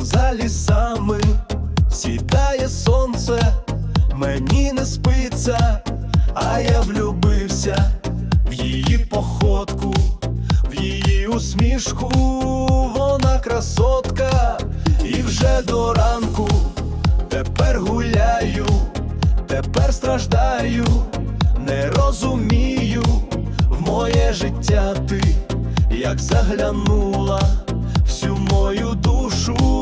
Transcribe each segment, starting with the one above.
там за лісами сідає сонце, мені не спиться, а я влюбився в її походку, в її усмішку, вона красотка, і вже до ранку тепер гуляю, тепер страждаю, не розумію в моє життя ти, як заглянула всю мою душу.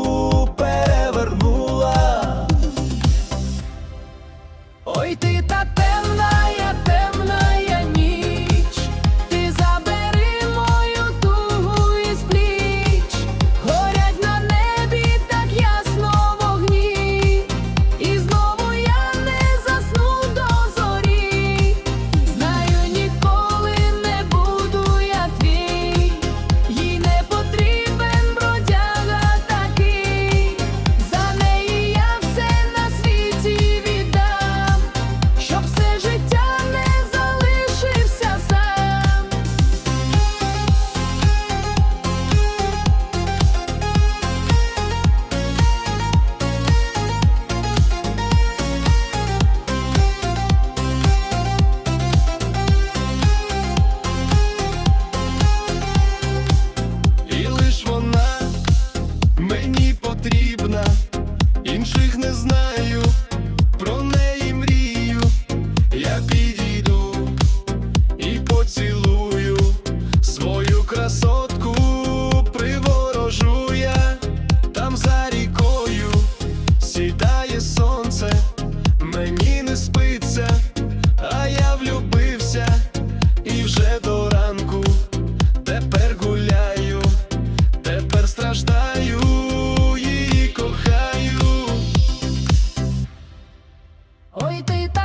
Мені потрібна, інших не знаю, про неї мрію, я підійду і поцілую свою красотку, приворожу я. Там за рікою сідає сонце, мені не спиться, а я влюбився і вже до baby.